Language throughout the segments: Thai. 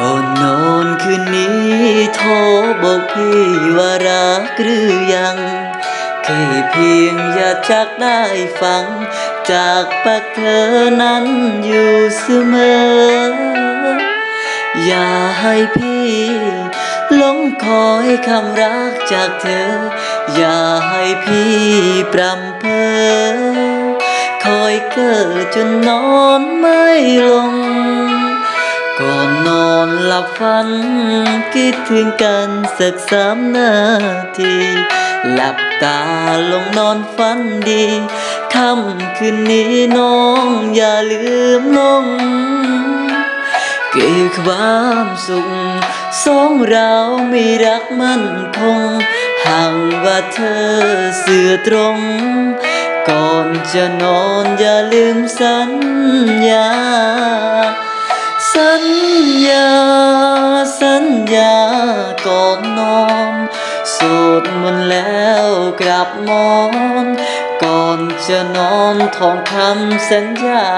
อนนอนคืนนี้โทรบอกพี่ว่ารักหรือยังแค่เพียงอยากจักได้ฟัง จากปากเธอนั้นอยู่เสมอ อย่าให้พี่หลงคอยคำรักจากเธอ อย่าให้พี่ปรำเพอคอยเกิดจนนอนไม่ลง ก่อนนอนหลับฝัน คิดถึงกันสักสามนาที หลับตาลงนอนฝันดีค่ำคืนนี้น้องอย่าลืมลงเก็บความสุขสองเราไม่รักมั่นคงห่างว่าเธอเสื่อตรง ก่อนจะนอนอย่าลืมสัญญา สัญญา สัญญาก่อนนอนสวดมนต์แล้วกลับมอน ก่อนจะนอนท่องคำสัญญา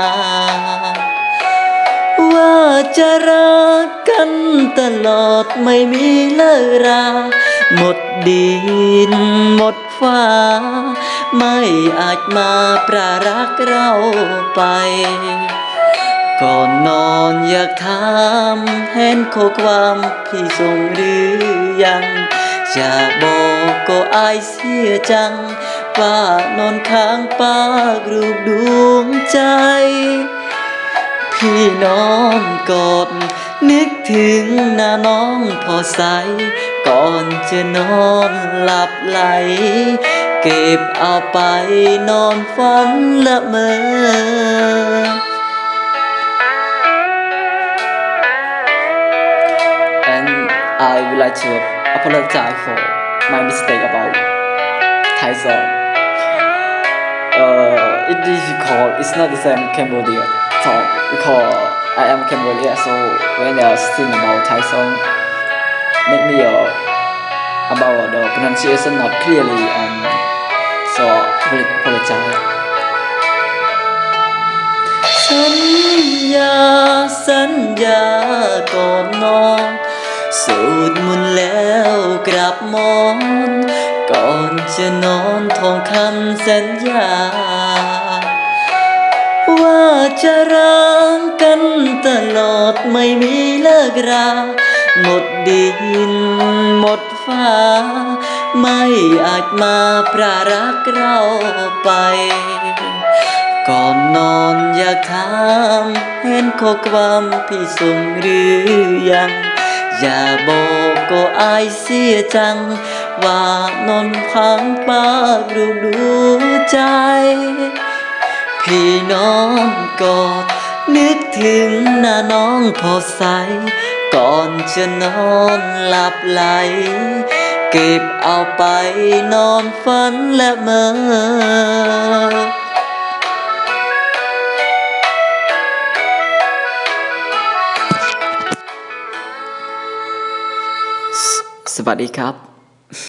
ว่าจะรักกันตลอดไม่มีเลิกรา หมดดินหมดฟ้า ไม่อาจมาปรารักเราไป ก่อนนอนอยากถามเห็นข้อความพี่ส่งหรือยังอยากบอกก็อายเสียจังว่านอนข้างปากรูปดวงใจ พี่น้อนกอดนึกถึงหน้าน้องพอใส ก่อนจะนอนหลับไหล เก็บเอาไปนอนฝันละเมอ like to apologize for my mistake about Thai song. Uh, it is difficult. It's not the same Cambodia song because I am Cambodia. So when I sing about Thai song, make me uh, about the pronunciation not clearly and so I apologize. สัญญาสัญญาก่อนนอน สูดมนต์แล้วกลับมอนก่อนจะนอนท่องคำสัญญา ว่าจะรักกันตลอดไม่มีเลิกรา หมดดินหมดฟ้า ไม่อาจมาปรารักเราไป ก่อนนอนอยากถามเห็นข้อความพี่ส่งหรือยัง อย่าบอกก็อายเสียจัง ว่านอนพังปากรูดูใจ พี่น้องกอดนึกถึงหน้าน้องพอใส ก่อนจะนอนหลับไหล เก็บเอาไปนอนฝันและเมอ สวัสดีครับ